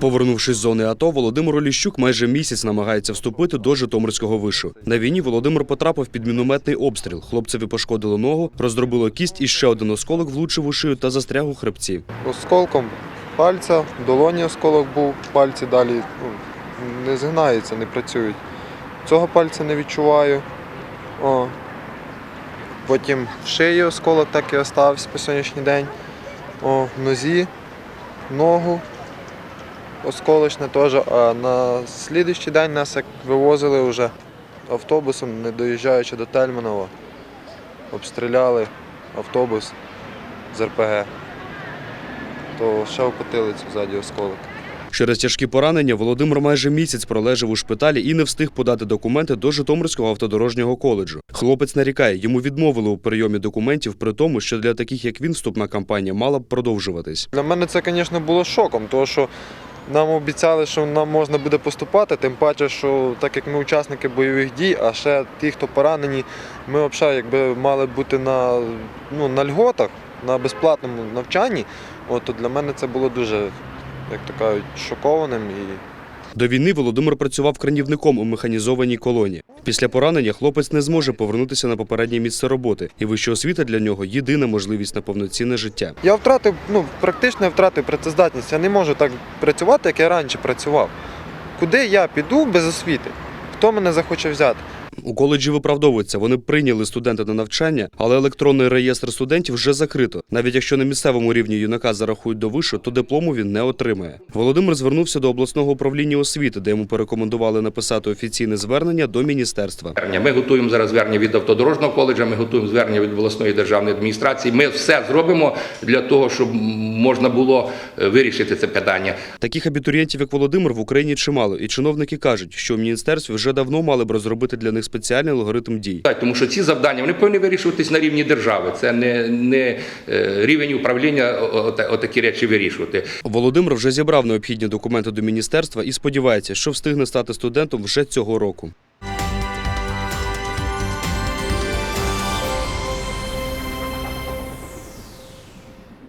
Повернувшись з зони АТО, Володимир Оліщук майже місяць намагається вступити до Житомирського вишу. На війні Володимир потрапив під мінометний обстріл. Хлопцеві пошкодило ногу, роздробило кість і ще один осколок влучив у шию та застряг у хребці. Осколком пальця, в долоні осколок був, пальці далі ну, не згинаються, не працюють. Цього пальця не відчуваю. О. Потім в шиї осколок так і остався по сьогоднішній день. О, в нозі, ногу осколочне теж. А на слідуючий день нас як вивозили вже автобусом, не доїжджаючи до Тельманова, обстріляли автобус з РПГ то ще в потилицю ззаді осколок. Через тяжкі поранення Володимир майже місяць пролежав у шпиталі і не встиг подати документи до Житомирського автодорожнього коледжу. Хлопець нарікає, йому відмовили у прийомі документів, при тому, що для таких як він вступна кампанія мала б продовжуватись. Для мене це, звісно, було шоком, тому що нам обіцяли, що нам можна буде поступати, тим паче, що так як ми учасники бойових дій, а ще ті, хто поранені, ми взагалі якби мали бути на, ну, на льготах, на безплатному навчанні. От, то для мене це було дуже, як то кажуть, шокованим і До війни Володимир працював кранівником у механізованій колоні. Після поранення хлопець не зможе повернутися на попереднє місце роботи, і вища освіта для нього єдина можливість на повноцінне життя. Я втратив, ну, практично втратив працездатність. Я не можу так працювати, як я раніше працював. Куди я піду без освіти? Хто мене захоче взяти? У коледжі виправдовуються. Вони прийняли студента на навчання, але електронний реєстр студентів вже закрито. Навіть якщо на місцевому рівні юнака зарахують до вишу, то диплому він не отримає. Володимир звернувся до обласного управління освіти, де йому порекомендували написати офіційне звернення до міністерства. Ми готуємо зараз звернення від автодорожнього коледжа, ми готуємо звернення від обласної державної адміністрації. Ми все зробимо для того, щоб можна було е, вирішити це питання. Таких абітурієнтів, як Володимир, в Україні чимало, і чиновники кажуть, що в міністерстві вже давно мали б розробити для них спеціальний алгоритм дій. Тому що ці завдання вони повинні вирішуватись на рівні держави. Це не, не е, рівень управління отакі речі вирішувати. Володимир вже зібрав необхідні документи до міністерства і сподівається, що встигне стати студентом вже цього року.